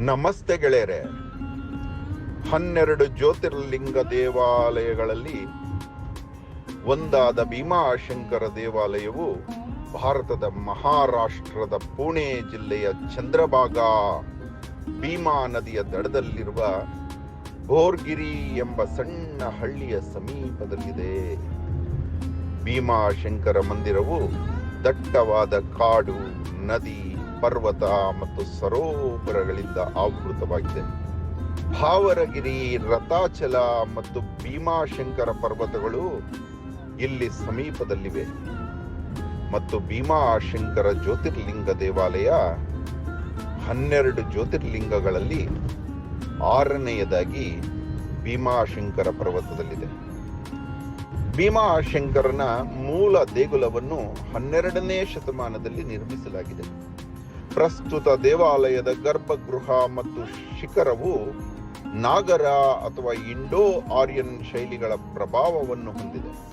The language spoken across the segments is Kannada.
ನಮಸ್ತೆ ಗೆಳೆಯರೆ. ಹನ್ನೆರಡು ಜ್ಯೋತಿರ್ಲಿಂಗ ದೇವಾಲಯಗಳಲ್ಲಿ ಒಂದಾದ ಭೀಮಾಶಂಕರ ದೇವಾಲಯವು ಭಾರತದ ಮಹಾರಾಷ್ಟ್ರದ ಪುಣೆ ಜಿಲ್ಲೆಯ ಚಂದ್ರಭಾಗ, ಭೀಮಾ ನದಿಯ ದಡದಲ್ಲಿರುವ ಭೋರ್ಗಿರಿ ಎಂಬ ಸಣ್ಣ ಹಳ್ಳಿಯ ಸಮೀಪದಲ್ಲಿದೆ. ಭೀಮಾಶಂಕರ ಮಂದಿರವು ದಟ್ಟವಾದ ಕಾಡು, ನದಿ ಪರ್ವತ ಮತ್ತು ಸರೋವರಗಳಿಂದ ಆವೃತವಾಗಿದೆ. ಭಾವರಗಿರಿ, ರಥಾಚಲ ಮತ್ತು ಭೀಮಾಶಂಕರ ಪರ್ವತಗಳು ಇಲ್ಲಿ ಸಮೀಪದಲ್ಲಿವೆ. ಮತ್ತು ಭೀಮಾಶಂಕರ ಜ್ಯೋತಿರ್ಲಿಂಗ ದೇವಾಲಯ ಹನ್ನೆರಡು ಜ್ಯೋತಿರ್ಲಿಂಗಗಳಲ್ಲಿ ಆರನೆಯದಾಗಿ ಭೀಮಾಶಂಕರ ಪರ್ವತದಲ್ಲಿದೆ. ಭೀಮಾಶಂಕರನ ಮೂಲ ದೇಗುಲವನ್ನು ಹನ್ನೆರಡನೇ ಶತಮಾನದಲ್ಲಿ ನಿರ್ಮಿಸಲಾಗಿದೆ. ಪ್ರಸ್ತುತ ದೇವಾಲಯದ ಗರ್ಭಗೃಹ ಮತ್ತು ಶಿಖರವು ನಾಗರ ಅಥವಾ ಇಂಡೋ ಆರ್ಯನ್ ಶೈಲಿಗಳ ಪ್ರಭಾವವನ್ನು ಹೊಂದಿದೆ.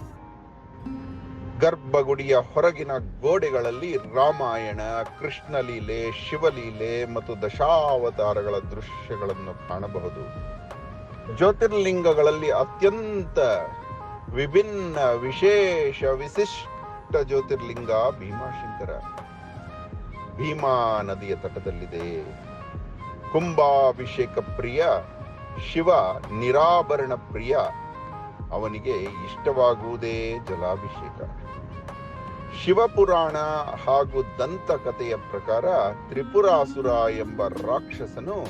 ಗರ್ಭಗುಡಿಯ ಹೊರಗಿನ ಗೋಡೆಗಳಲ್ಲಿ ರಾಮಾಯಣ, ಕೃಷ್ಣಲೀಲೆ, ಶಿವಲೀಲೆ ಮತ್ತು ದಶಾವತಾರಗಳ ದೃಶ್ಯಗಳನ್ನು ಕಾಣಬಹುದು. ಜ್ಯೋತಿರ್ಲಿಂಗಗಳಲ್ಲಿ ಅತ್ಯಂತ ವಿಭಿನ್ನ ವಿಶೇಷ ವಿಶಿಷ್ಟ ಜ್ಯೋತಿರ್ಲಿಂಗ ಭೀಮಾಶಂಕರ. ಭೀಮಾ ನದಿಯ ತಟದಲ್ಲಿದೆ. ಕುಂಭಾಭಿಷೇಕ ಪ್ರಿಯ, ಶಿವ ನಿರಾಭರಣ ಪ್ರಿಯ, ಅವನಿಗೆ ಇಷ್ಟವಾಗುವುದೇ ಜಲಾಭಿಷೇಕ. ಶಿವಪುರಾಣ ಹಾಗೂ ದಂತಕಥೆಯ ಪ್ರಕಾರ ತ್ರಿಪುರಾಸುರ ಎಂಬ ರಾಕ್ಷಸನು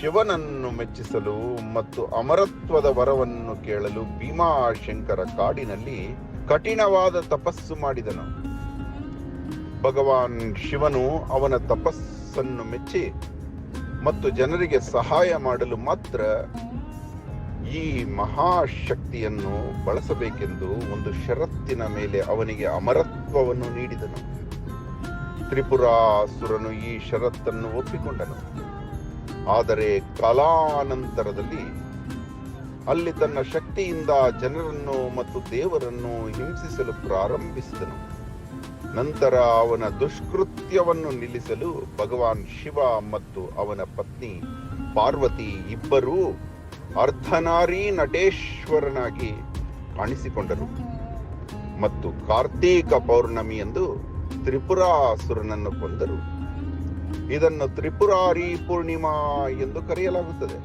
ಶಿವನನ್ನು ಮೆಚ್ಚಿಸಲು ಮತ್ತು ಅಮರತ್ವದ ವರವನ್ನು ಕೇಳಲು ಭೀಮಾಶಂಕರ ಕಾಡಿನಲ್ಲಿ ಕಠಿಣವಾದ ತಪಸ್ಸು ಮಾಡಿದನು. ಭಗವಾನ್ ಶಿವನು ಅವನ ತಪಸ್ಸನ್ನು ಮೆಚ್ಚಿ ಮತ್ತು ಜನರಿಗೆ ಸಹಾಯ ಮಾಡಲು ಮಾತ್ರ ಈ ಮಹಾಶಕ್ತಿಯನ್ನು ಬಳಸಬೇಕೆಂದು ಒಂದು ಷರತ್ತಿನ ಮೇಲೆ ಅವನಿಗೆ ಅಮರತ್ವವನ್ನು ನೀಡಿದನು. ತ್ರಿಪುರಾಸುರನು ಈ ಷರತ್ತನ್ನು ಒಪ್ಪಿಕೊಂಡನು. ಆದರೆ ಕಾಲಾನಂತರದಲ್ಲಿ ಅಲ್ಲಿ ತನ್ನ ಶಕ್ತಿಯಿಂದ ಜನರನ್ನು ಮತ್ತು ದೇವರನ್ನು ಹಿಂಸಿಸಲು ಪ್ರಾರಂಭಿಸಿದನು. ನಂತರ ಅವನ ದುಷ್ಕೃತ್ಯವನ್ನು ನಿಲ್ಲಿಸಲು ಭಗವಾನ್ ಶಿವ ಮತ್ತು ಅವನ ಪತ್ನಿ ಪಾರ್ವತಿ ಇಬ್ಬರೂ ಅರ್ಧನಾರಿ ನಟೇಶ್ವರನಾಗಿ ಕಾಣಿಸಿಕೊಂಡರು. ಮತ್ತು ಕಾರ್ತೀಕ ಪೌರ್ಣಮಿಯಂದು ತ್ರಿಪುರಾಸುರನನ್ನು ಕೊಂದರು. ಇದನ್ನು ತ್ರಿಪುರಾರಿ ಪೂರ್ಣಿಮಾ ಎಂದು ಕರೆಯಲಾಗುತ್ತದೆ.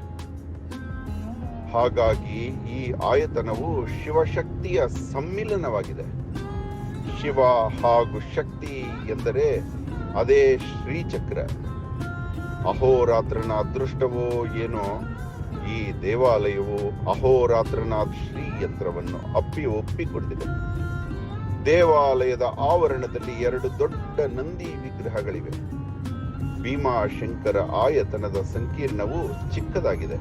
ಹಾಗಾಗಿ ಈ ಆಯತನವು ಶಿವಶಕ್ತಿಯ ಸಮ್ಮಿಲನವಾಗಿದೆ. ಶಿವ ಹಾಗೂ ಶಕ್ತಿ ಎಂದರೆ ಅದೇ ಶ್ರೀಚಕ್ರ. ಅಹೋರಾತ್ರನ ಅದೃಷ್ಟವೋ ಏನೋ, ಈ ದೇವಾಲಯವು ಅಹೋರಾತ್ರನಾಥ್ ಶ್ರೀಯಂತ್ರವನ್ನು ಅಪ್ಪಿ ಒಪ್ಪಿಕೊಂಡಿದೆ. ದೇವಾಲಯದ ಆವರಣದಲ್ಲಿ ಎರಡು ದೊಡ್ಡ ನಂದಿ ವಿಗ್ರಹಗಳಿವೆ. ಭೀಮಾಶಂಕರ ಆಯತನದ ಸಂಕೀರ್ಣವು ಚಿಕ್ಕದಾಗಿದೆ.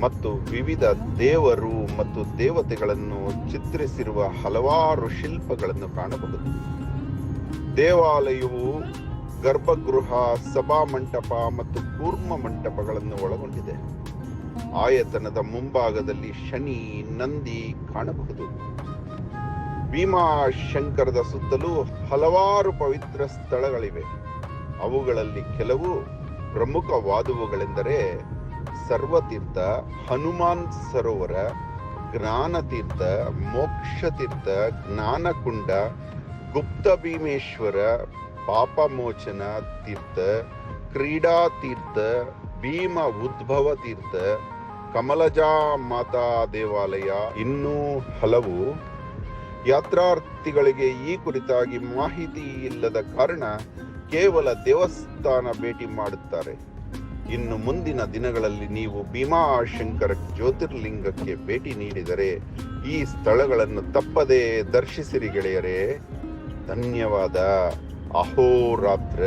ಮತ್ತು ವಿವಿಧ ದೇವರು ಮತ್ತು ದೇವತೆಗಳನ್ನು ಚಿತ್ರಿಸಿರುವ ಹಲವಾರು ಶಿಲ್ಪಗಳನ್ನು ಕಾಣಬಹುದು. ದೇವಾಲಯವು ಗರ್ಭಗೃಹ, ಸಭಾ ಮಂಟಪ ಮತ್ತು ಕೂರ್ಮ ಮಂಟಪಗಳನ್ನು ಒಳಗೊಂಡಿದೆ. ಆಯತನದ ಮುಂಭಾಗದಲ್ಲಿ ಶನಿ, ನಂದಿ ಕಾಣಬಹುದು. ಭೀಮಾಶಂಕರದ ಸುತ್ತಲೂ ಹಲವಾರು ಪವಿತ್ರ ಸ್ಥಳಗಳಿವೆ. ಅವುಗಳಲ್ಲಿ ಕೆಲವು ಪ್ರಮುಖವಾದವುಗಳೆಂದರೆ ಸರ್ವತೀರ್ಥ, ಹನುಮಾನ್ ಸರೋವರ, ಜ್ಞಾನತೀರ್ಥ, ಮೋಕ್ಷತೀರ್ಥ, ಜ್ಞಾನಕುಂಡ ಗುಪ್ತ ಭೀಮೇಶ್ವರ ಪಾಪಮೋಚನ ತೀರ್ಥ ಕ್ರೀಡಾ ತೀರ್ಥ ಭೀಮ ಉದ್ಭವ ತೀರ್ಥ, ಕಮಲಜಾ ಮಾತಾ ದೇವಾಲಯ ಇನ್ನೂ ಹಲವು. ಯಾತ್ರಾರ್ಥಿಗಳಿಗೆ ಈ ಕುರಿತಾಗಿ ಮಾಹಿತಿ ಇಲ್ಲದ ಕಾರಣ ಕೇವಲ ದೇವಸ್ಥಾನ ಭೇಟಿ ಮಾಡುತ್ತಾರೆ. ಇನ್ನು ಮುಂದಿನ ದಿನಗಳಲ್ಲಿ ನೀವು ಭೀಮಾಶಂಕರ ಜ್ಯೋತಿರ್ಲಿಂಗಕ್ಕೆ ಭೇಟಿ ನೀಡಿದರೆ ಈ ಸ್ಥಳಗಳನ್ನು ತಪ್ಪದೇ ದರ್ಶಿಸಿರಿ ಗೆಳೆಯರೇ. ಧನ್ಯವಾದ. ಅಹೋರಾತ್ರ.